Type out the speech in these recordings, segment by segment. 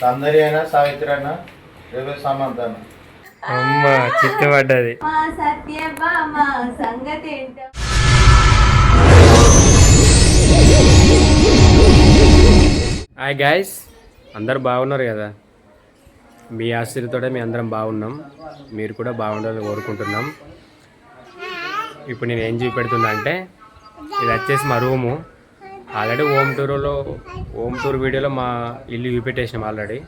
సందరి అయినా సావిత్రి అయినా రేపు సమంత అన్న అమ్మ చిత్తపడ్డది సంగతి హాయ్ గాయస్ అందరు బాగున్నారు కదా? మీ ఆశ్చర్యతోటే మీ అందరం బాగున్నాం. మీరు కూడా బాగుండాలని కోరుకుంటున్నాం. ఇప్పుడు నేను ఏం చూపెడుతున్నా అంటే ఇది వచ్చేసి మా రూము. ఆల్రెడీ హోమ్ టూర్లో హోమ్ టూర్ వీడియోలో మా ఇల్లు చూపెట్టేసినాం ఆల్రెడీ.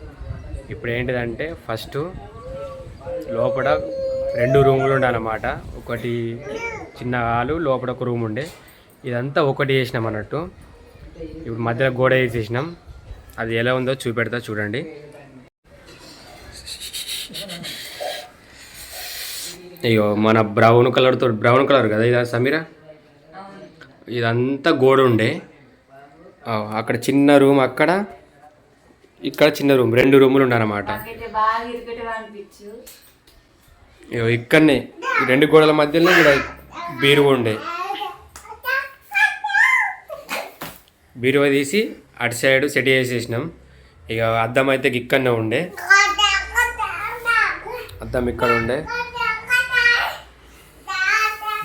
ఇప్పుడు ఏంటిదంటే ఫస్ట్ లోపల రెండు రూములు ఉండే అన్నమాట ఒకటి చిన్న హాలు లోపల ఒక రూమ్ ఉండే. ఇదంతా ఒకటి చేసినాం అన్నట్టు. ఇప్పుడు మధ్యలో గోడ వేసేసినాం. అది ఎలా ఉందో చూపెడతా చూడండి. అయ్యో మన బ్రౌన్ కలర్తో బ్రౌన్ కలర్ కదా ఇది సమీరా? ఇదంతా గోడ ఉండే. అక్కడ చిన్న రూమ్ అక్కడ ఇక్కడ చిన్న రూమ్ రెండు రూములు ఉన్నారన్నమాట ఇక్కడనే రెండు గోడల మధ్యలో ఇక్కడ బీరువా ఉండే. బీరువా తీసి అటు సైడ్ సెట్ చేసేసినాం. ఇక అద్దం అయితే ఇక్కడనే ఉండే. అద్దం ఇక్కడ ఉండే.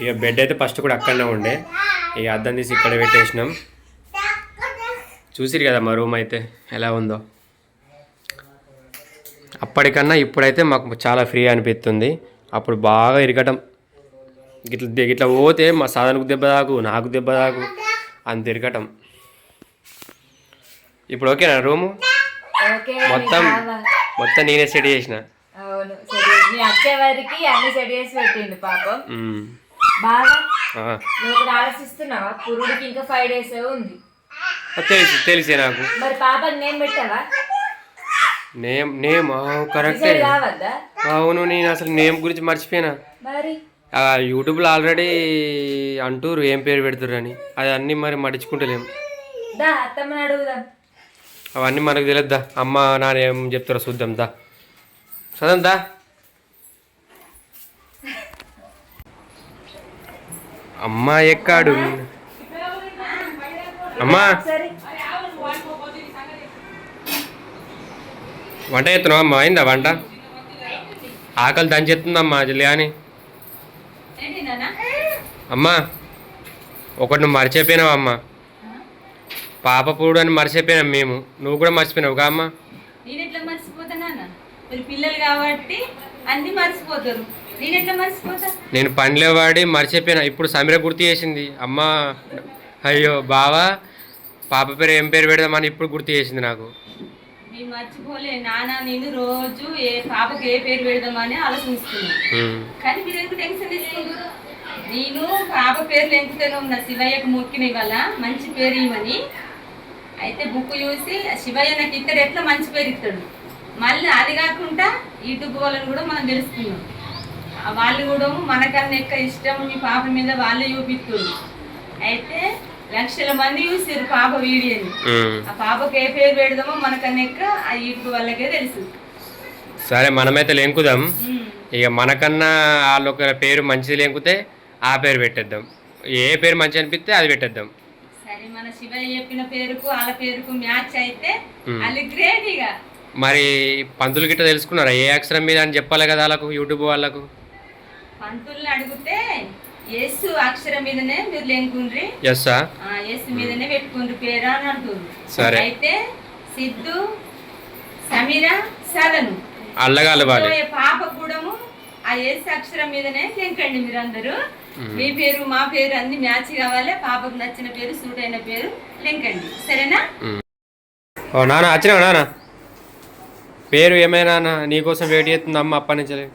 ఇక బెడ్ అయితే ఫస్ట్ కూడా అక్కడనే ఉండే. ఇక అద్దం తీసి ఇక్కడ పెట్టేసినాం. చూసిరు కదా మా రూమ్ అయితే ఎలా ఉందో. అప్పటికన్నా ఇప్పుడైతే మాకు చాలా ఫ్రీ అనిపిస్తుంది. అప్పుడు బాగా ఇరగటం. గిట్ల గిట్ల పోతే మా సాధనకు దెబ్బ తాకు నాకు దెబ్బ తాకు అంత ఇరగటం. ఇప్పుడు ఓకేనా రూము? మొత్తం మొత్తం నేనే సెట్ చేసిన. బాగా? ఆలోచిస్తున్నావా? పురుడికి ఇంకా ఫైవ్ డేస్ ఉంది. తెలుసు తెలిసే నాకు. మరి నేను పెట్టావా? నేమ్ నేమ్ కరెక్టే అవును నేను అసలు నేమ్ గురించి మర్చిపోయినా. యూట్యూబ్లో ఆల్రెడీ అంటూరు ఏం పేరు పెడుతుర్రు అని అది అన్నీ మరి అడుగుదాం. అవన్నీ మనకు తెలియద్దా అమ్మ నాన్న ఏం చెప్తారో చూద్దాం దా. చదవం దా. అమ్మ ఎక్కాడు? అమ్మా. వంట చేస్తున్నావు అమ్మా? అయిందా వంట? ఆకలి దంచెత్తుందమ్మా జల్లి అని అమ్మా ఒకటి నువ్వు మర్చిపోయినావు అమ్మ? పాప పూడు అని మర్చిపోయినాం మేము. నువ్వు కూడా మర్చిపోయినావు కా అమ్మ? నేను ఎట్లా పిల్లలు కాబట్టి అన్ని మర్చిపోతారు. నేను ఎట్లా మర్చిపోతా? నేను పనిలో వాడి మర్చిపోయినా. ఇప్పుడు సమీర గుర్తు చేసింది. అమ్మ అయ్యో బావా పాప పేరు ఏం పేరు పెడదామని ఇప్పుడు గుర్తు చేసింది నాకు. మర్చిపోలే నాన్న నేను రోజు ఏ పాపకి ఏ పేరు పెడదామని ఆలోచిస్తున్నాను. కానీ మీరు ఎందుకు టెన్షన్ తీసుకుంటారు? నేను పాప పేర్లు ఎంపుతూనే ఉన్నా శివయ్యకు మొక్కిన ఇవాళ మంచి పేరు ఇవ్వని అయితే బుక్ చూసి శివయ్య నాకు ఇద్దరు ఎట్లా మంచి పేరు ఇస్తాడు మళ్ళీ అది కాకుండా యూట్యూబ్ వాళ్ళని కూడా మనం తెలుసుకున్నాం వాళ్ళు కూడా మనకన్నా ఎక్కువ ఇష్టం మీ పాప మీద వాళ్ళే చూపిస్తుంది అయితే లక్షల మంది చూసారు పాప వీడియోని. ఆ పాపకి ఏ పేరు పెడదామో మనకన్నా ఎక్కువ ఆ యూట్యూబ్ వాళ్ళకే తెలుసు. సరే మనమైతే లేంకుదాం. ఇక మనకన్నా వాళ్ళ ఒక పేరు మంచిది లేంకుతే ఆ పేరు పెట్టేద్దాం. ఏ పేరు మంచి అనిపిస్తే అది పెట్టేద్దాం. సరే మన శివయ్య చెప్పిన పేరుకు వాళ్ళ పేరుకు మ్యాచ్ అయితే. వాళ్ళు గ్రేట్ ఇక. మరి పంతులు గిట్ట తెలుసుకున్నారా? ఏ అక్షరం మీద అని చెప్పాలి కదా వాళ్ళకు యూట్యూబ్ వాళ్ళకు? పంతుల్ని అడిగితే యేసు అక్షరం మీదనే మీరు లెంకుండ్రి ఎస్సా ఆ యేసు మీదనే పెట్టుకుండ్రి పేరు అని అంటుంది సరే. అయితే సిద్ధు సమీర సదను. అల్లగాలి వాళ్ళు. సో ఈ పాప కూడాము ఆ యేసు అక్షరం మీదనే లెంకండి మీరు అందరూ మీ పేరు మా పేరు అన్ని మ్యాచ్ కావాలి. పాపకు నచ్చిన పేరు సూట్ అయిన పేరు లెంకండి. సరేనా? ఓ నాన్న వచ్చినావు నాన్న పేరు ఏమైనా నీకోసం వెయిట్ చేస్తుంది అమ్మ అప్పటి నుంచి?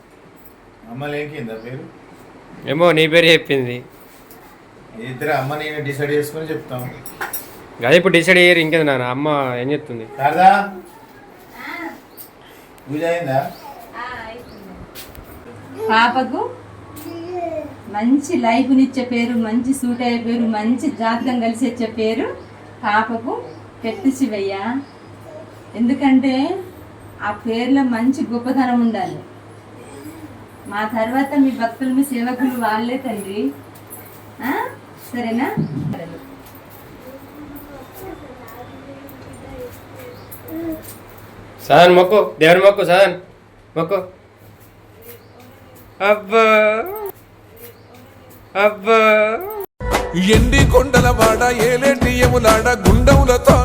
అమ్మ లేకిందా పేరు? ఏమో నీ పేరు చెప్పింది. ఇద్దరు అమ్మ నేను డిసైడ్ చేసుకొని చెప్తాం. అదే ఇప్పుడు డిసైడ్ అయ్యారు ఇంకేది నాన్న? అమ్మ ఏం చెప్తుంది? శారదా? పూజ అయిందా? పాపకు మంచి లైఫ్నిచ్చే పేరు మంచి సూట్ అయ్యే పేరు మంచి జాతకం కలిసి వచ్చే పేరు పాపకు పెట్టు శివయ్య. ఎందుకంటే ఆ పేర్లో మంచి గొప్పతనం ఉండాలి. మా తర్వాత మీ భక్తులు మీ సేవకులు వాళ్ళే తండ్రి. ఆ? సరేనా? సదన్ మొక్కు దేవుని మొక్కు సదన్ మొక్కు. అబ్బా! అబ్బా! ఎండి కొండల వాడ ఏలేటి ఎములాడ గుండములతో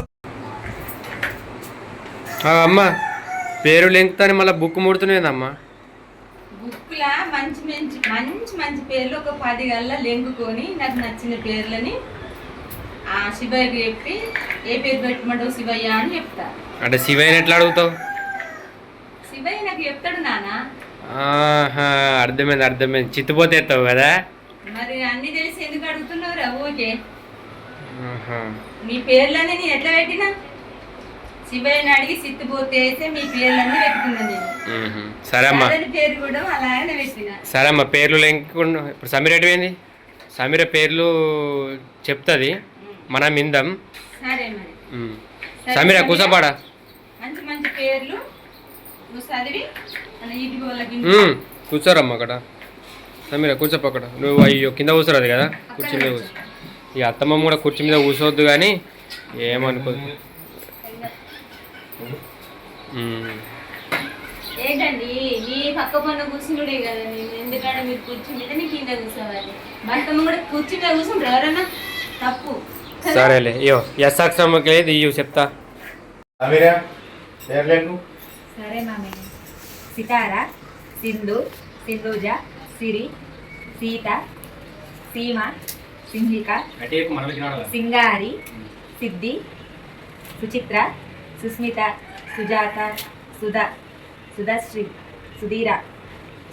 ఆ, అమ్మ పేరు లెంకుతాని మళ్ళీ బుక్ ముడుతున్నదమ్మా బుక్లా మంచి మంచి మంచి మంచి పేర్లు ఒక పది గల్లా లెంగుకొని నాకు నచ్చిన పేర్లని ఆ శివయ్యకి చెప్పి ఏ పేరు పెట్టమంటావు శివయ్య అని చెప్తా. అంటే శివయ్యని ఎట్లా అడుగుతావు? శివయ్య నాకు చెప్తాడు ఆహా అర్థమైంది అర్థమైంది. చిత్తుపోతే ఎత్తావు కదా? మరి అన్ని తెలిసి ఎందుకు అడుగుతున్నావు రా ఓకే ఆహా. మీ పేర్లన్నీ నేను ఎట్లా పెట్టినా? శివయ్యని అడిగి సిత్తుపోతే అయితే మీ పేర్లన్నీ పెట్టుకున్నా నేను. మ్మ్హ. సరే అమ్మా పేరు కూడా అలాగనే పెట్టిన. సరే అమ్మా పేర్లు లెంకుండా ఇప్పుడు సమీర ఎటువైంది సమీర పేర్లు చెప్తుంది. మనం ఇందాం సరే మరి. సమీర. కూసపాడా? మంచి మంచి పేర్లు నువ్వు చదివి. కూర్చోరమ్మా అక్కడ. సమీర కూర్చోప అక్కడ. నువ్వు అయ్యో కింద కూర్చోరాదు కదా? కుర్చీ మీద కూర్చో. ఈ అత్తమ్మ కూడా కుర్చీ మీద కూర్చోవద్దు కానీ ఏమనుకో మ్మ్. ఏంటండి? నీ పక్క పన్న కూర్చుండే కదా నేను. ఎందుకంటే మీరు కూర్చుంటే నీ కింద కూర్చోవాలి భర్తమ్మ కూడా కూర్చుని మీద కూర్చుంటారు ఎవరన్నా? తప్పు? సరేలే. అయ్యో ఎస్ అక్షరమ్మకి లేదు. ఇయ్యు చెప్తా. అమీరా సరే మామయ్య సితార సింధు సింధూజ సిరి సీత సీమ సింహిక సింగారి సిద్ధి సుచిత్ర సుస్మిత. సుజాత సుధా సుధాశ్రీ సుధీర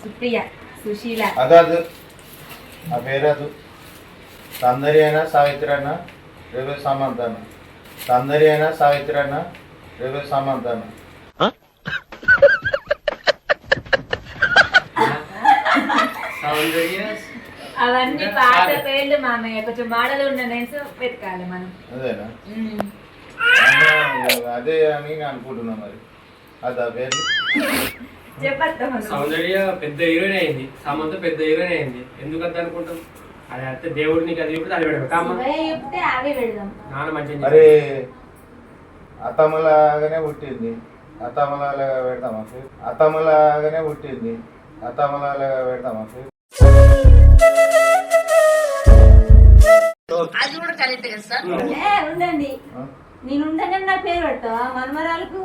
సుప్రియ సుశీల. అదాదు నా పేరదు తందరి అయినా సావిత్రి అయినా రేపు సమంతాను తందరి అయినా సావిత్రి అయినా రేపు సమంతాను అవన్నీ పాత పేర్లు మామయ్య. కొంచెం మాడలు ఉన్న నేను వెతకాలి మనం. అదేనా? అదే అని నేను అనుకుంటున్నా మరి. అదా పేరు సౌందర్య పెద్ద హీరోయిన్ అయింది. సమంత పెద్ద హీరోయిన్ అయింది. ఎందుకంత అనుకుంటాం అది అయితే దేవుడు నీకు అది చెప్తే అది పెడతాం నాన్న మంచిగా మరి అత్తమ్మలాగానే పుట్టింది. అత్తమ్మలాగా పెడతామా పేరు అత్తమ్మలాగానే పుట్టింది. అత్తమ్మలాగా పెడతామా పేరు ఏ, ఉండండి. ఆ? నేను ఉండగానే నా పేరు పెడతావా మనమరాలకు?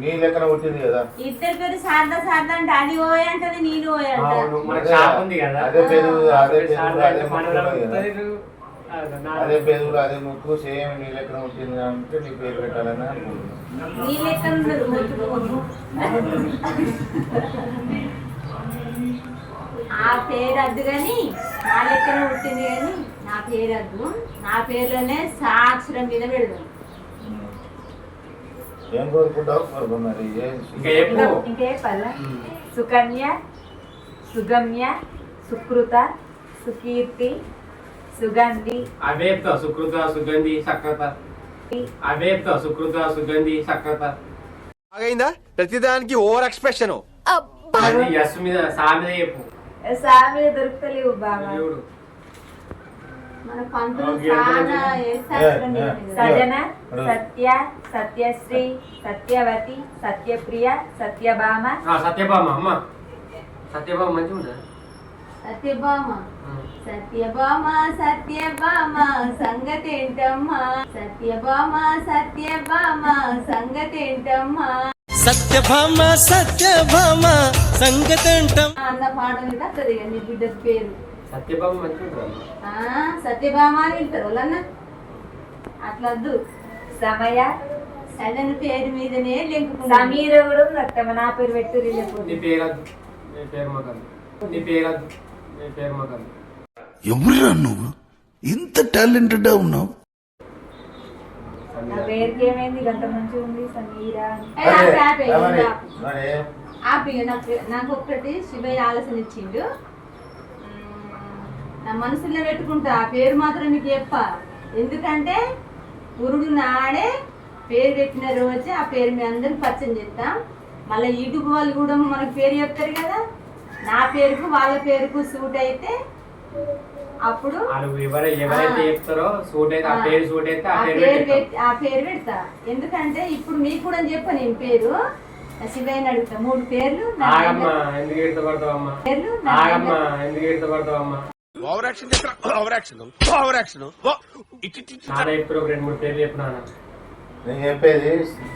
నీ లెక్కన పుట్టింది కదా. ఇద్దరు పేరు శారదా శారదా అంటే అది ఓయ్ అంటది నేను ఓయ్ అదే, పేరు అదే పేరు అదే ముక్కు పేరు అదే సేమ్ నీ లెక్కన పుట్టింది అంటే నీ పేరు పెట్టాలని నీ లెక్క ఉండదు మొత్తుకోను. ఆ పేరు అద్దు కానీ నా లెక్కన పుట్టింది కానీ నా పేరు అద్దు. నా పేరులోనే సాక్షరం మీద పెడదాం. ఏం కోరుకుంటావు? కోరుకో మరి సుకన్య సుగమ్య సుకృత సుకీర్తి సుగంధి. అవే చెప్తావు. సుకృత సుగంధి సక్రత. అవే చెప్తావు. సుకృత సుగంధి సక్రత. ఆగైందా? ప్రతిదానికి ఓవర్ ఎక్స్ప్రెషన్. అది యస్ మీద సా మీద చెప్పు. సామి దొరుకుతలేవు బాగా దేవుడు మన పంతులు ఓకే, చాలా ఏ శాస్త్రం ఏ, ఏ. లేదు. సజన. సత్య సత్యశ్రీ సత్యవతి సత్యప్రియ సత్యభామ. ఆ, సత్యభామ అమ్మ. సత్యభామ మంచిగా ఉందా? సత్యభామ. సత్యభామ సత్యభామ సంగతేంటమ్మా? సత్యభామ సత్యభామ సంగతేంటమ్మా? సత్యభామ సత్యభామ సంగతంటం అన్న పాట నీ బిడ్డ పేరు. సత్యభామ అని వాళ్ళన్న అట్లా వద్దు సమయ సడన్ పేరు మీదనే లింక్ సమీర కూడా నా పేరు పెట్టు నీ పేరు వద్దు. నీ పేరు మగదు నీ పేరు వద్దు. నీ పేరు మగదు ఎవరురా నువ్వు? ఇంత టాలెంటెడ్ ఉన్నావు. నా పేరుకి ఏమైంది? గంట మంచిగా ఉంది సమీరా. అదే, మరి మరి ఆపి నాకు నాకు ఒక్కటి శివయ్య ఆలోచన ఇచ్చిండు. నా మనసులో పెట్టుకుంటా ఆ పేరు మాత్రం నీకు చెప్ప. ఎందుకంటే పురుడు నాడే పేరు పెట్టిన రోజే ఆ పేరు మీ అందరికి పరిచయం చేస్తాం మళ్ళీ యూట్యూబ్ వాళ్ళు కూడా మనకు పేరు చెప్తారు కదా. నా పేరుకు వాళ్ళ పేరుకు సూట్ అయితే అప్పుడు వాళ్ళు ఎవరు ఎవరైతే చెప్తారో సూట్ అయితే ఆ. పేరు సూట్ అయితే ఆ పేరు ఆ పెడతా. ఎందుకంటే ఇప్పుడు నీకు కూడా చెప్ప నేను పేరు. శివయ్యని అడుగుతా. మూడు పేర్లు పేర్లు నా ఆగమ్మా ఎందుకు ఇష్టపడతావమ్మా ఓవర్ యాక్షన్ చేస్తా ఓవర్ యాక్షన్ ఓవర్ యాక్షన్ నాన్న ఇప్పుడు ఒక రెండు మూడు పేర్లు చెప్పు నాన్న నేను చెప్పేది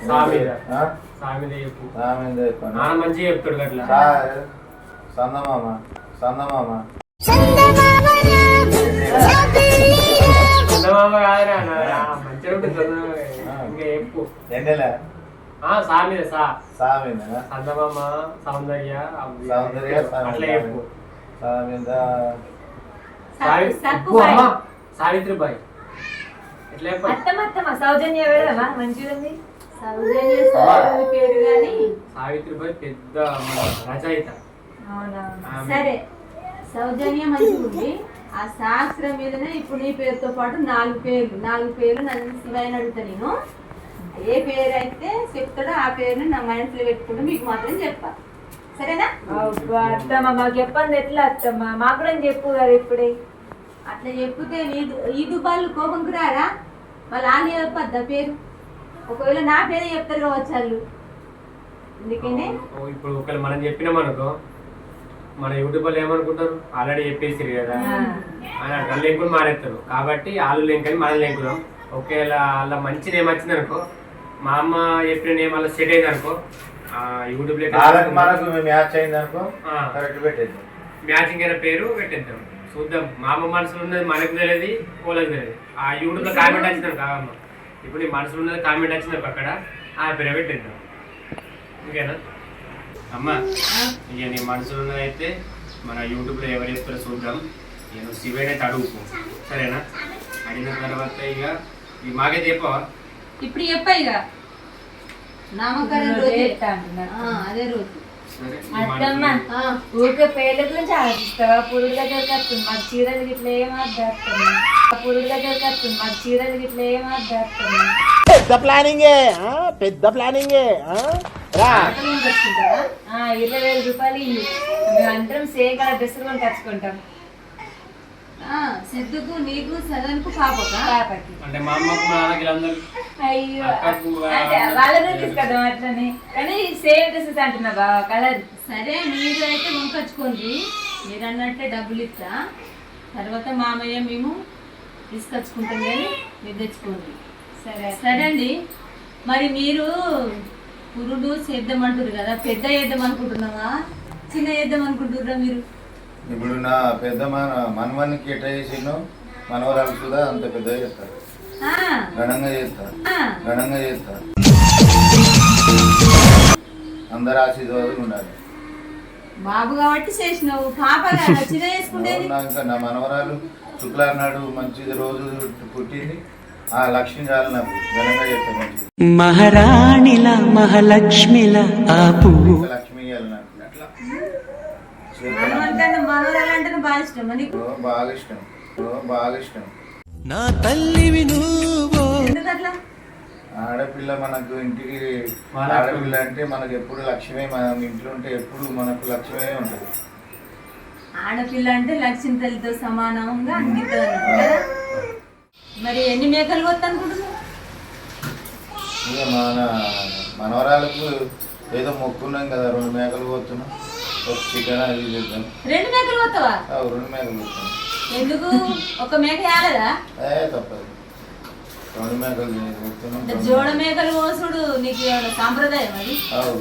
సామీద. ఆ? సామెత చెప్పు సామీద చెప్పాను. నాన్న మంచిగా చెప్తాడు అట్లా సా- సందమామ సందమామ చందమామ కాదురా నాన్న. మంచిగా ఉంటుంది చందమామ. ఇంకా చెప్పు ఎన్నెల ఆ సామెత సా సామీద చందమామ సౌందర్య అవి- సౌందర్య అట్లా చెప్పు సామీద సావి- సక్కు ఓ అమ్మ, బాయ్. సావిత్రిబాయి. చెప్పాలి అత్తమ్మ సౌజన్య పేరు కానీ సావిత్రిబాయి పెద్ద రచయిత. సరే. సౌజన్య మంచిగా ఉంది ఆ శాస్త్రం మీదనే ఇప్పుడు నీ పేరుతో పాటు నాలుగు పేర్లు. నాలుగు పేర్లు నన్ను శివయ్యని అడుగుతా నేను. ఏ పేరు అయితే చెప్తాడో ఆ పేరుని నా మనసులో పెట్టుకుంటూ మీకు మాత్రం చెప్పా. సరేనా? అబ్బా, అత్తమ్మ మాకు చెప్పండి ఎట్లా అత్తమ్మ? మాకు కూడా చెప్పు కదా ఇప్పుడే. అట్లా చెప్తే నీదు ఈ దుబ్బాలు కోపంకి రారా? వాళ్ళు వాళ్ళు చెప్పద్దా పేరు. ఒకవేళ నా పేరే చెప్తారు కావచ్చు వాళ్ళు. అందుకనే ఓ, ఇప్పుడు ఒకవేళ మనం చెప్పినాం అనుకో మన యూట్యూబ్ వాళ్ళు ఏమనుకుంటారు? ఆల్రెడీ చెప్పేసారు కదా. అని లింకులు మారేస్తారు. కాబట్టి వాళ్ళు లింక్ అని మనం లింకుదాం ఒకవేళ వాళ్ళ మంచి నేమ్ వచ్చింది అనుకో మా అమ్మ చెప్పిన నేమ్ అలా సెట్ అయింది అనుకో యూట్యూబ్ వాళ్ళకి మనకు మ్యాచ్ అయింది అనుకో. కరెక్ట్ పెట్టేద్దాం. మ్యాచింగ్ అయిన పేరు పెట్టేద్దాం. చూద్దాం. మా అమ్మ మనసులో ఉన్నది మనకు తెలియదు వాళ్ళకి తెలియదు. ఆ యూట్యూబ్లో కామెంట్ వచ్చింది కాదమ్మ ఇప్పుడు నీ మనసులో ఉన్నది కామెంట్ వచ్చింది అక్కడ ఆ పేరు పెట్టేద్దాం. ఓకేనా? అమ్మ ఇక నీ మనసులో ఉన్నది అయితే మన యూట్యూబ్లో ఎవరు చెప్తారో చూద్దాం. నేను శివేన్ అడుగుకు. సరేనా? అడిగిన తర్వాత ఇక ఈ మాకే చెప్పవా? ఇప్పుడు చెప్పా ఇక. నామకరణం అదే రోజు. అత్తమ్మ ఊరికే పేర్ల గురించి ఆలోచిస్తావా? పురుడు దగ్గరకు వస్తుంది. మాకు చీరలు గిట్ల ఏం అర్థం పురుడు దగ్గరకు వస్తుంది. మాకు చీరలు గిట్ల ఏం అర్థం ఆకలిని తెచ్చుకుంటారా? ఇరవై వేల రూపాయలు అందరం సేమ్ కలర్ డ్రెస్సులు కొని తెచ్చుకుంటాం సిద్ధుకు నీకు సదన్కు పాపకా? పాపకి. అంటే మా అమ్మకు నాన్నకి అయ్యో. అంటే వాళ్ళ గురించి కదా అట్లనే. కానీ సేమ్ డ్రెస్సెస్ అంటున్నా బావ కలర్. సరే మీరు అయితే వంకొచ్చుకోండి మీరు అన్నట్టే డబ్బులు ఇస్తా. తర్వాత మామయ్య మేము తీసుకొచ్చుకుంటాం కానీ మీరు తెచ్చుకోండి. సరే. సరే అండి. మరి మీరు పురుడు చేద్దామంటారు కదా. పెద్ద వేద్దాం అనుకుంటున్నావా? చిన్న వేద్దాం అనుకుంటున్నారా మీరు? ఇప్పుడు నా పెద్ద మన మనవనికి ఎట్లా చేసిండో మనవరాలు కూడా అంత పెద్దగా చేస్తారు. ఆ, ఘనంగా చేస్తారు. ఆ, ఘనంగా చేస్తారు. అందరు ఆశీర్వాదం ఉండాలి. బాబు కాబట్టి చేసినావు పాప నా ఇంకా నా మనవరాలు శుక్లార్ నాడు మంచిది రోజు పుట్టింది. ఆ లక్ష్మి చాలు నాకు ఘనంగా చేస్తాను మహారాణిల మహాలక్ష్మిల ఆ పువ్వు. ఇంకా లక్ష్మి ఇవ్వాలి నాకు అట్లా చేస్తాను. అంటేనే బాగా ఇష్టం నీకు? బాగా ఇష్టం. బాగా ఇష్టం. నా తల్లివి నువ్వు. ఎందుకు అట్లా ఆడపిల్ల మనకు ఇంటికి ఆడపిల్ల అంటే మనకు ఎప్పుడు లక్ష్యమే. మన ఇంట్లో ఉంటే ఎప్పుడు మనకు లక్ష్యమే ఉంటుంది. ఆడపిల్ల అంటే లక్ష్మి తల్లితో సమానంగా మరి ఎన్ని మేకలు ఇక మన మనవరాలకు ఏదో మొక్కున్నాం కదా రెండు మేకలు పోతున్నాం ఒక చికెన్ అది ఇది చేద్దాం రెండు మేకలు రెండు పోతున్నాం ఎందుకు? ఒక మేక ఏ తప్పదు. రెండు మేకలు పోతున్నాం ఇంత జోడ మేకలు. కోసుడు నీకు సాంప్రదాయం అది? అవు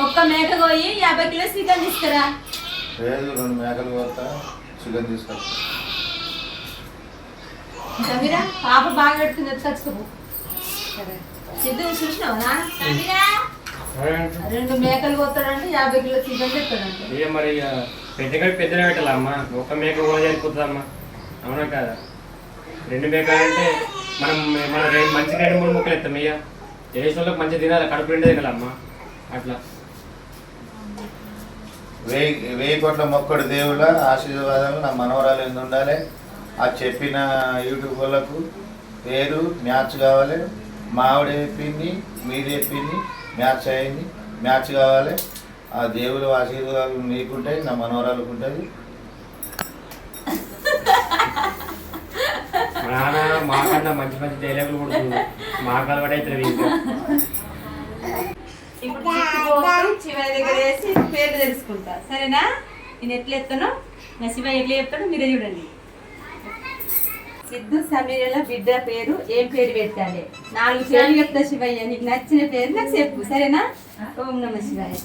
ఒక్క మేక పోయి యాభై కిలో చికెన్ తీసుకురా. లేదు రెండు మేకలు పోతా చికెన్ తీసుకొస్తా. సమీరా పాప బాగా పెట్టుకుని ఎత్తుకొచ్చుకోపు సిద్ధు చూసినావు? నా సమీరా? రెండు మేకలు కొత్తాడంటే యాభై కిలో చికెన్ తెస్తాడంటే. ఇక మరి పెద్దగా పెద్దగా పెట్టాలమ్మా ఒక మేక కూడా సరిపోతుందమ్మా అవునా కాదా? రెండు మేకలు అంటే మనం మన రెండు మంచి రెండు మూడు ముక్కలు ఎత్తాం ఇక చేసిన వాళ్ళకి మంచి తినాలి కడుపు నిండా తినాలమ్మా అట్లా. వెయ్యి వెయ్యి కోట్ల మొక్కడు దేవుళ్ళ ఆశీర్వాదాలు నా మనవరాలు ఎందు ఉండాలి? ఆ చెప్పిన యూట్యూబ్ వాళ్ళకు పేరు మ్యాచ్ కావాలి. మావిడ చెప్పింది మీరు చెప్పింది. మ్యాచ్ అయింది. మ్యాచ్ కావాలి. ఆ దేవుడు ఆశీర్వాదాలు నీకుంటాయి నా మనవరాలకు ఉంటుంది. నాన్న మాకన్నా మంచి మంచి డైలాగులు కొడుతుంది. మాకు అలవాటైతుంది ఇంకా. శివయ్య దగ్గర వేసి పేరు తెలుసుకుంటా. సరేనా? నేను ఎట్లా ఎత్తానో నా శివ ఎట్లా చెప్తాను మీరే చూడండి. సిద్ధు సమీరల బిడ్డ పేరు ఏం పేరు పెట్టాలి నాలుగు పేర్లు చెప్తా శివయ్య నీకు నచ్చిన పేరు నాకు చెప్పు సరేనా? ఓం నమ శివయ్య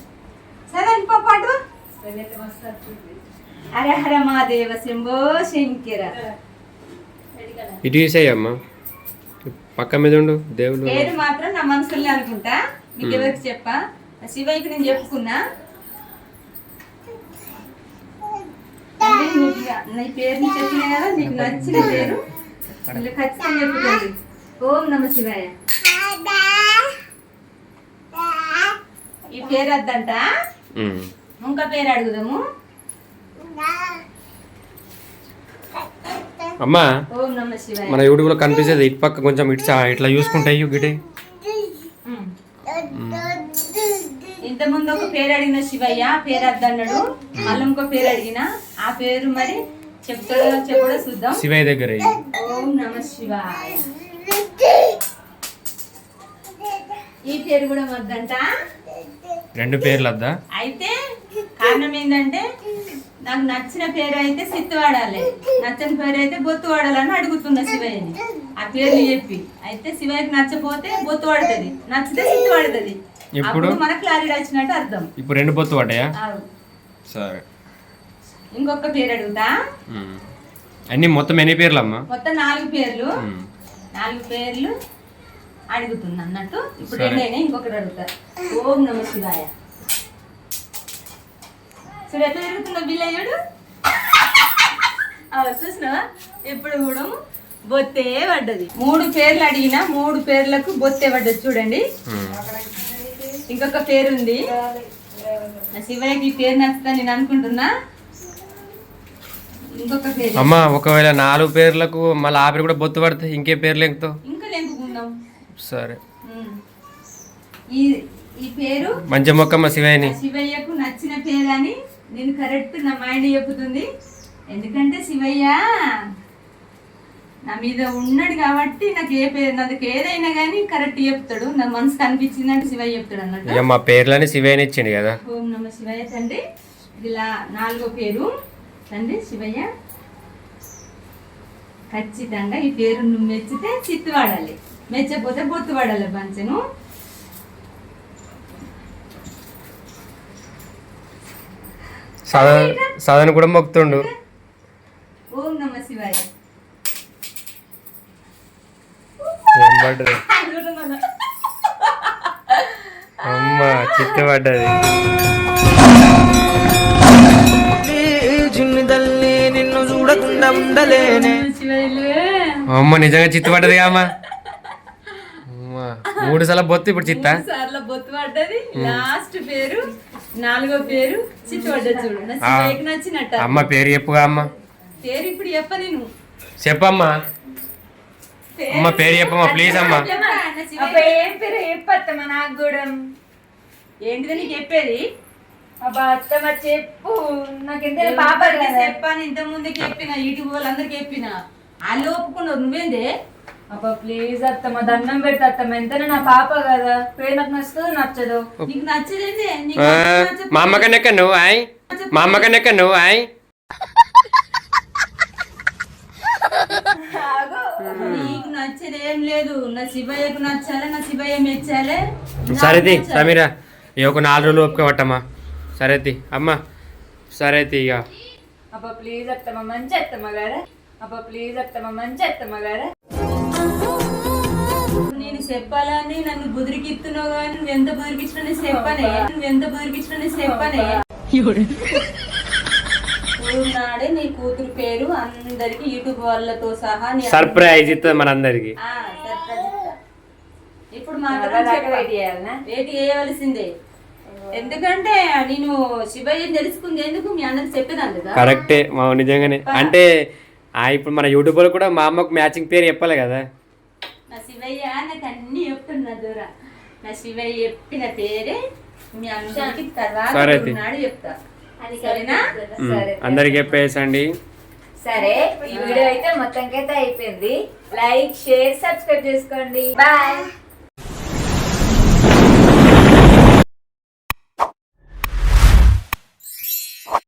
సరే పాటు? హర హర మహాదేవ శంభో శంకర. ఇటు చూసేయమ్మా పక్క మీద ఉండు దేవుడు పేరు మాత్రం నా మనసులో అనుకుంటా. మీకు ఎవరికి చెప్పా? శివయ్యకి నేను చెప్పుకున్నా అంటే నీకు నీ పేరుని చెప్పినా కదా నీకు నచ్చిన పేరు. ఖచ్చితంగా చెప్పుకోండి ఓం నమ శివాయ. ఈ పేరు వద్దంట. ఇంకా పేరు అడుగుదాము. అమ్మా మన యూట్యూబ్లో కనిపిస్తుంది ఇటు పక్క కొంచెం ఇటు ఇట్లా చూసుకుంటాయి గిటే. ఇంతకుముందు ఒక పేరు అడిగిన శివయ్య పేరు అద్దన్నాడు. మళ్ళీ ఇంకో పేరు అడిగిన. ఆ పేరు మరి చెప్తాడో చెప్పడో చూద్దాం. శివయ్య దగ్గర. ఓం నమ శివాయ. ఈ పేరు కూడా వద్దంట రెండు పేర్లు వద్దా అయితే కారణం ఏంటంటే నాకు నచ్చిన పేరు అయితే సిత్తు వాడాలి నచ్చని పేరు అయితే బొత్తు వాడాలని అడుగుతున్నా శివయ్యని. ఆ పేర్లు చెప్పి. అయితే శివయ్యకి నచ్చపోతే బొత్తు వాడుతుంది నచ్చితే సిత్తు వాడుతుంది ఇప్పుడు? మనకు క్లారిటీ వచ్చినట్టు అర్థం. ఇప్పుడు రెండు పొత్తు పడ్డాయా? అవును. సరే. ఇంకొక పేరు అడుగుతా. అన్ని మొత్తం ఎన్ని పేర్లు అమ్మా మొత్తం నాలుగు పేర్లు. నాలుగు పేర్లు అడుగుతున్నా అన్నట్టు. ఇప్పుడు సరే. రెండైనా ఇంకొకటి అడుగుతా. ఓం నమ శివాయ. చూడు ఎట్లా జరుగుతుందో బిల్లయ్యుడు? చూసినావా? ఇప్పుడు కూడా బొత్తే పడ్డది. మూడు పేర్లు అడిగిన మూడు పేర్లకు బొత్తే పడ్డది. చూడండి. ఇంకొక పేరు ఉంది శివయ్యకి ఈ పేరు నచ్చుతా నేను అనుకుంటున్నా. ఇంకొక పేరు. అమ్మా ఒకవేళ నాలుగు పేర్లకు మళ్ళీ ఆ పేరు కూడా బొత్తు పడితే ఇంకే పేర్లు ఎక్కుతావు ఇంకా లెంపుకుందాం సరే. ఈ ఈ పేరు మంచి మొక్కమ్మ శివయ్యని శివయ్యకు నచ్చిన పేరు అని నేను కరెక్ట్ నా మైండ్ చెప్పుతుంది. ఎందుకంటే శివయ్య నా మీద ఉన్నాడు కాబట్టి నాకు ఏ పేరు నాకు ఏదైనా కానీ కరెక్ట్ చెప్తాడు. నా మనసు అనిపించిందంటే శివయ్య చెప్తాడు అన్నట్టు. ఇక మా పేర్లని శివయ్యని ఇచ్చిండు కదా. ఓం నమ శివయ్య తండ్రి. ఇది లా- నాలుగో పేరు తండ్రి శివయ్య. ఖచ్చితంగా ఈ పేరు నువ్వు మెచ్చితే చిత్తు వాడాలి. మెచ్చపోతే బొత్తు వాడాలి పంచను సదన సదన కూడా మొక్కుతుండు. ఓం నమ శివాయ. ఏం పడ్డది? అమ్మ చిత్త పడ్డది నిన్ను చూడకుండా ఉండలేనే అమ్మ నిజంగా చిత్త పడ్డది అమ్మ మూడు సార్లు బొత్తు ఇప్పుడు చిత్త. సార్ల బొత్తు పడ్డది. లాస్ట్ పేరు నాలుగో పేరు చిత్తు పడ్డది చూడు నచ్చినట్ట? అమ్మ పేరు చెప్పుగా అమ్మ పేరు ఇప్పుడు చెప్ప నేను. చెప్పమ్మా. అమ్మ పేరు చెప్పమ్మా ప్లీజ్ అమ్మా. అబ్బా ఏం పేరు? చెప్పత్తమ్మా నాకు కూడా ఏంటిది నీకు చెప్పేది? అబ్బా అత్తమ్మ చెప్పు. నాకు ఎంత పాప చెప్పాను ఇంత ముందు చెప్పిన యూట్యూబ్ వాళ్ళందరికి చెప్పిన. వాళ్ళు ఒప్పుకున్నారు నువ్వేందే? అబ్బా ప్లీజ్ అత్తమ్మ దండం పెడతా అత్తమ్మ. ఎంత నా పాప కదా. పేరు నాకు నచ్చుతుంది నచ్చదు. నీకు నచ్చలేదే? మా అమ్మ కన్నా నువ్వు ఆయ్. మా అమ్మ కన్నా నువ్వు ఆయ్. నీకు నచ్చేది ఏం లేదు. నా శివయ్యకు నచ్చాలి నా శివయ్య మెచ్చాలి? సరేది సమీరా ఇక ఒక నాలుగు రోజులు ఒప్పుక పట్టమ్మా. సరేది అమ్మ. సరేది ఇక. అబ్బా ప్లీజ్ అత్తమ్మ మంచి అత్తమ్మ గారా? అబ్బా ప్లీజ్ అత్తమ్మ మంచి అత్తమ్మ గారా? నేను చెప్పాలని నన్ను బుదిరికిస్తున్నావు కానీ నువ్వు ఎంత బుదిరికిచ్చినా నేను చెప్పనే. నువ్వు ఎంత బుదిరికిచ్చినా నేను చెప్పనే. నాడే నీ కూతురు పేరు అందరికి యూట్యూబ్ వాళ్ళతో సహా నీ సర్ప్రైజ్ ఇస్తుంది మనందరికి. ఇప్పుడు మాత్రం వేటి చేయవలసిందే. ఎందుకంటే నేను శివయ్యని తెలుసుకుంది ఎందుకు? మీ అందరికి చెప్పేదాన్ని కదా. కరెక్టే మా నిజంగానే. అంటే ఆ ఇప్పుడు మన యూట్యూబ్లో కూడా మా అమ్మకు మ్యాచింగ్ పేరు చెప్పాలి కదా. నా శివయ్య నాకు అన్ని చెప్తున్నా దూర. నా శివయ్య చెప్పిన పేరే మీ అందరికి తర్వాత చెప్తా. సరేనా? అందరికి చెప్పేసండి. సరే ఈ వీడియో అయితే మొత్తంకైతే అయిపోయింది లైక్ షేర్ సబ్స్క్రైబ్ చేసుకోండి. బాయ్.